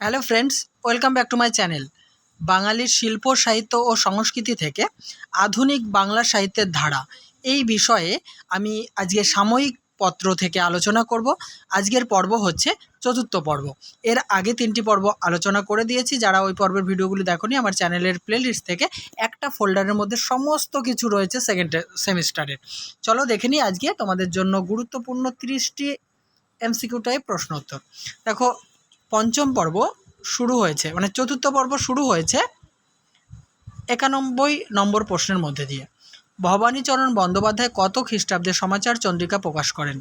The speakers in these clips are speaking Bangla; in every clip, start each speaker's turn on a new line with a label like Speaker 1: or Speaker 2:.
Speaker 1: Hello friends welcome back to my channel বাঙালির শিল্প, সাহিত্য ও সংস্কৃতি থেকে আধুনিক বাংলা সাহিত্যের ধারা। এই বিষয়ে আমি আজকে সাময়িক পত্র থেকে আলোচনা করব। আজকের পর্ব হচ্ছে চতুর্থ পর্ব। এর আগে তিনটি পর্ব আলোচনা করে দিয়েছি। যারা ওই পর্বের ভিডিওগুলি দেখোনি, আমার চ্যানেলের প্লেলিস্ট থেকে একটা ফোল্ডারের মধ্যে সমস্ত কিছু রয়েছে সেকেন্ড সেমিস্টারের চলো দেখে নিই আজকে তোমাদের জন্য গুরুত্বপূর্ণ তিরিশটি এমসিকিউ টাইপ প্রশ্ন উত্তর দেখো পঞ্চম পর্ব শুরু হয়েছে মানে চতুর্থ পর্ব শুরু হয়েছে একানব্বই নম্বর প্রশ্নের মধ্যে দিয়ে। ভবানীচরণ বন্দ্যোপাধ্যায় কত খ্রিস্টাব্দে সমাচার চন্দ্রিকা প্রকাশ করেন?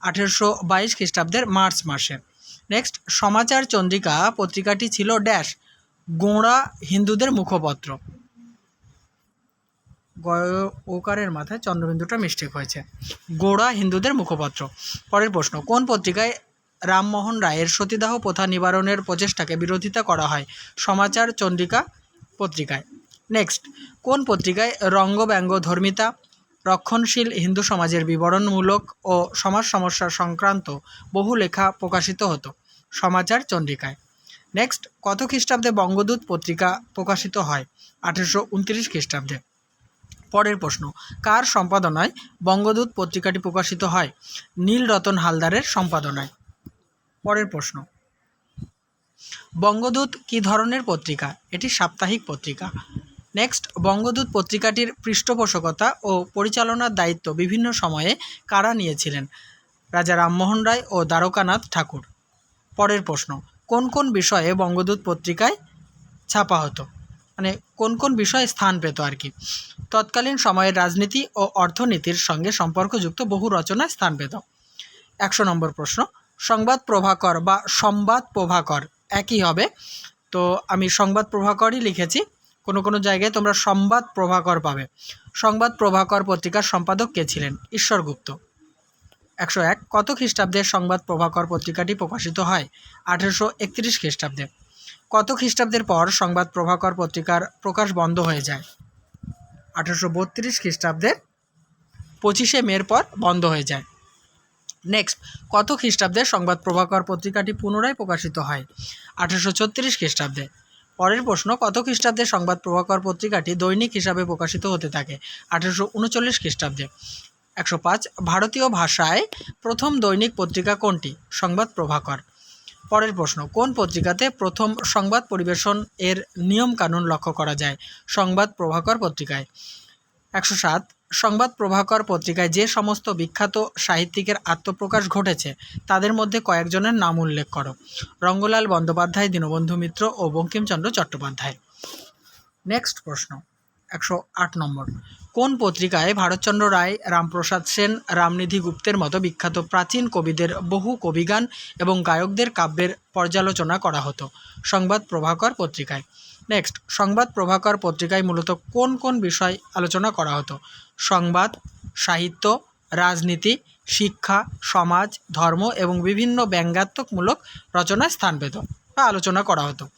Speaker 1: আঠেরোশো বাইশ খ্রিস্টাব্দের মার্চ মাসে। নেক্সট, সমাচার চন্দ্রিকা পত্রিকাটি ছিল ড্যাশ, গোঁড়া হিন্দুদের মুখপত্র। গয় ওকারের মাথায় চন্দ্রবিন্দুটা মিস্টেক হয়েছে। গোড়া হিন্দুদের মুখপত্র। পরের প্রশ্ন, কোন পত্রিকায় রামমোহন রায়ের সতীদাহ প্রথা নিবারণের প্রচেষ্টাকে বিরোধিতা করা হয়। সমাচার চন্দ্রিকা পত্রিকায়। নেক্সট, কোন পত্রিকায় রঙ্গব্যঙ্গ ধর্মিতা, রক্ষণশীল হিন্দু সমাজের বিবরণমূলক ও সমাজ সমস্যা সংক্রান্ত বহু লেখা প্রকাশিত হতো। সমাচার চন্দ্রিকায় নেক্সট, কত খ্রিস্টাব্দে বঙ্গদূত পত্রিকা প্রকাশিত হয়? আঠেরোশো উনত্রিশ খ্রিস্টাব্দে। পরের প্রশ্ন, কার সম্পাদনায় বঙ্গদূত পত্রিকাটি প্রকাশিত হয়? নীলরতন হালদারের সম্পাদনায়। পরের প্রশ্ন। বঙ্গদূত কী ধরনের পত্রিকা? এটি সাপ্তাহিক পত্রিকা। নেক্সট, বঙ্গদূত পত্রিকাটির পৃষ্ঠপোষকতা ও পরিচালনার দায়িত্ব বিভিন্ন সময়ে কারা নিয়েছিলেন? রাজা রামমোহন রায় ও দ্বারকানাথ ঠাকুর। পরের প্রশ্ন, কোন কোন বিষয়ে বঙ্গদূত পত্রিকায় ছাপা হতো? মানে কোন কোন বিষয়ে স্থান পেত আর কি? তৎকালীন সময়ের রাজনীতি ও অর্থনীতির সঙ্গে সম্পর্কযুক্ত বহু রচনায় স্থান পেত। একশো নম্বর প্রশ্ন সংবাদ প্রভাকর বা সংবাদ প্রভাকর একই হবে। তো আমি সংবাদ প্রভাকরই লিখেছি। কোনো কোনো জায়গায় তোমরা সংবাদ প্রভাকর পাবে। সংবাদ প্রভাকর পত্রিকার সম্পাদক কে ছিলেন? ঈশ্বরগুপ্ত। একশো এক। কত খ্রিস্টাব্দে সংবাদ প্রভাকর পত্রিকাটি প্রকাশিত হয়? আঠেরোশো একত্রিশ খ্রিস্টাব্দে। কত খ্রিস্টাব্দের পর সংবাদ প্রভাকর পত্রিকার প্রকাশ বন্ধ হয়ে যায়? আঠেরোশো বত্রিশ খ্রিস্টাব্দের পঁচিশে মের পর বন্ধ হয়ে যায়। নেক্সট কত খ্রিস্টাব্দে সংবাদ প্রভাকর পত্রিকাটি পুনরায় প্রকাশিত হয়? আঠেরোশো ছত্রিশ খ্রিস্টাব্দে। পরের প্রশ্ন, কত খ্রিস্টাব্দে সংবাদ প্রভাকর পত্রিকাটি দৈনিক হিসাবে প্রকাশিত হতে থাকে? আঠেরোশো উনচল্লিশ খ্রিস্টাব্দে। একশো পাঁচ, ভারতীয় ভাষায় প্রথম দৈনিক পত্রিকা কোনটি? সংবাদ প্রভাকর। পরের প্রশ্ন, কোন পত্রিকাতে প্রথম সংবাদ পরিবেশন এর নিয়মকানুন লক্ষ্য করা যায়? সংবাদ প্রভাকর পত্রিকায়। একশো সাত সংবাদ প্রভাকর পত্রিকায় যে সমস্ত বিখ্যাত সাহিত্যিকের আত্মপ্রকাশ ঘটেছে, তাদের মধ্যে কয়েকজনের নাম উল্লেখ করো। রঙ্গলাল বন্দ্যোপাধ্যায়, দীনবন্ধু মিত্র ও বঙ্কিমচন্দ্র চট্টোপাধ্যায়। নেক্সট প্রশ্ন, একশো আট নম্বর। কোন পত্রিকায় ভারতচন্দ্র রায়, রামপ্রসাদ সেন, রামনিধি গুপ্তের মতো বিখ্যাত প্রাচীন কবিদের বহু কবিগান এবং গায়কদের কাব্যের পর্যালোচনা করা হতো? সংবাদ প্রভাকর পত্রিকায়। নেক্সট, সংবাদ প্রভাকর পত্রিকায় মূলত কোন কোন বিষয় আলোচনা করা হতো? সংবাদ, সাহিত্য, রাজনীতি, শিক্ষা, সমাজ, ধর্ম এবং বিভিন্ন ব্যঙ্গাত্মকমূলক রচনায় স্থান পেত বা আলোচনা করা হতো।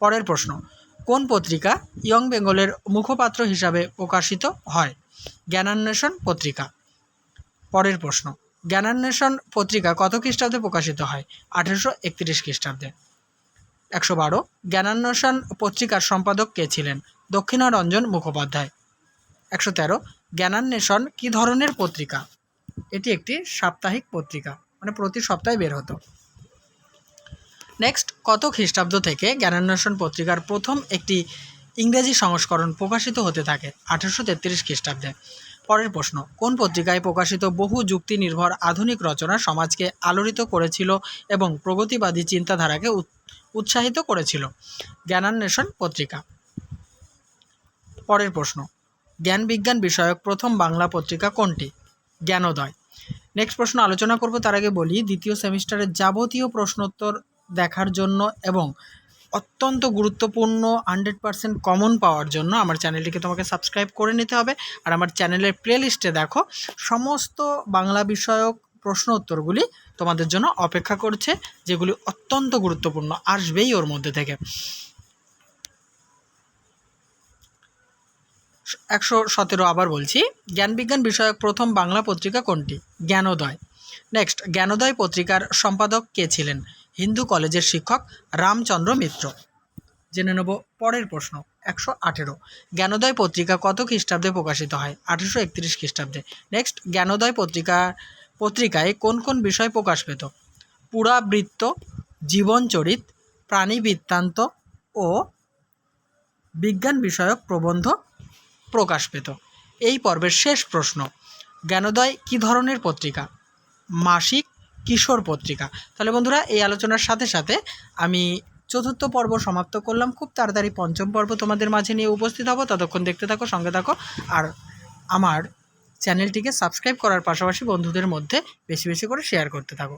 Speaker 1: পরের প্রশ্ন কোন পত্রিকা ইয়ং বেঙ্গলের মুখপাত্র হিসাবে প্রকাশিত হয়? জ্ঞানান্বেষণ পত্রিকা। পরের প্রশ্ন, জ্ঞানান্বেষণ পত্রিকা কত খ্রিস্টাব্দে প্রকাশিত হয়? আঠেরোশো একত্রিশ খ্রিস্টাব্দে। একশো বারো, জ্ঞানান্বেষণ পত্রিকার সম্পাদক কে ছিলেন? দক্ষিণারঞ্জন মুখোপাধ্যায়। একশো তেরো, জ্ঞানান্বেষণ কী ধরনের পত্রিকা? এটি একটি সাপ্তাহিক পত্রিকা মানে প্রতি সপ্তাহে বের হতো। নেক্সট কত খ্রিস্টাব্দ থেকে জ্ঞানান্বেষণ পত্রিকার প্রথম একটি ইংরেজি সংস্করণ প্রকাশিত হতে থাকে, আঠেরোশো তেত্রিশ খ্রিস্টাব্দে। পরের প্রশ্ন, কোন পত্রিকায় প্রকাশিত বহু যুক্তি নির্ভর আধুনিক রচনা সমাজকে আলোড়িত করেছিল এবং প্রগতিবাদী চিন্তাধারাকে উৎসাহিত করেছিল? জ্ঞানান্বেষণ পত্রিকা। পরের প্রশ্ন জ্ঞান বিজ্ঞান বিষয়ক প্রথম বাংলা পত্রিকা কোনটি? জ্ঞানোদয়। নেক্সট প্রশ্ন আলোচনা করব, তার আগে বলি, দ্বিতীয় সেমিস্টারের যাবতীয় প্রশ্নোত্তর দেখার জন্য এবং অত্যন্ত গুরুত্বপূর্ণ হান্ড্রেড পারসেন্ট কমন পাওয়ার জন্য আমার চ্যানেলটিকে তোমাকে সাবস্ক্রাইব করে নিতে হবে আর আমার চ্যানেলের প্লেলিস্টে দেখো সমস্ত বাংলা বিষয়ক প্রশ্ন উত্তরগুলি তোমাদের জন্য অপেক্ষা করছে, যেগুলি অত্যন্ত গুরুত্বপূর্ণ, আসবেই ওর মধ্যে থেকে। একশো সতেরো আবার বলছি জ্ঞানবিজ্ঞান বিষয়ক প্রথম বাংলা পত্রিকা কোনটি? জ্ঞানোদয়। নেক্সট জ্ঞানোদয় পত্রিকার সম্পাদক কে ছিলেন? হিন্দু কলেজের শিক্ষক রামচন্দ্র মিত্র। জেনে নেব পরের প্রশ্ন, একশো আঠেরো। জ্ঞানোদয় পত্রিকা কত খ্রিস্টাব্দে প্রকাশিত হয়? আঠেরোশো একত্রিশ খ্রিস্টাব্দে। নেক্সট, জ্ঞানোদয় পত্রিকা, পত্রিকায় কোন কোন বিষয় প্রকাশ পেত? পুরাবৃত্ত, জীবনচরিত প্রাণী বৃত্তান্ত ও বিজ্ঞান বিষয়ক প্রবন্ধ প্রকাশ পেত। এই পর্বের শেষ প্রশ্ন, জ্ঞানোদয় কী ধরনের পত্রিকা? মাসিক কিশোর পত্রিকা। তাহলে বন্ধুরা, এই আলোচনার সাথে সাথে আমি চতুর্থ পর্ব সমাপ্ত করলাম। খুব তাড়াতাড়ি পঞ্চম পর্ব তোমাদের মাঝে নিয়ে উপস্থিত হব। ততক্ষণ দেখতে থাকো, সঙ্গে থাকো। আর আমার চ্যানেলটিকে সাবস্ক্রাইব করার পাশাপাশি বন্ধুদের মধ্যে বেশি বেশি করে শেয়ার করতে থাকো।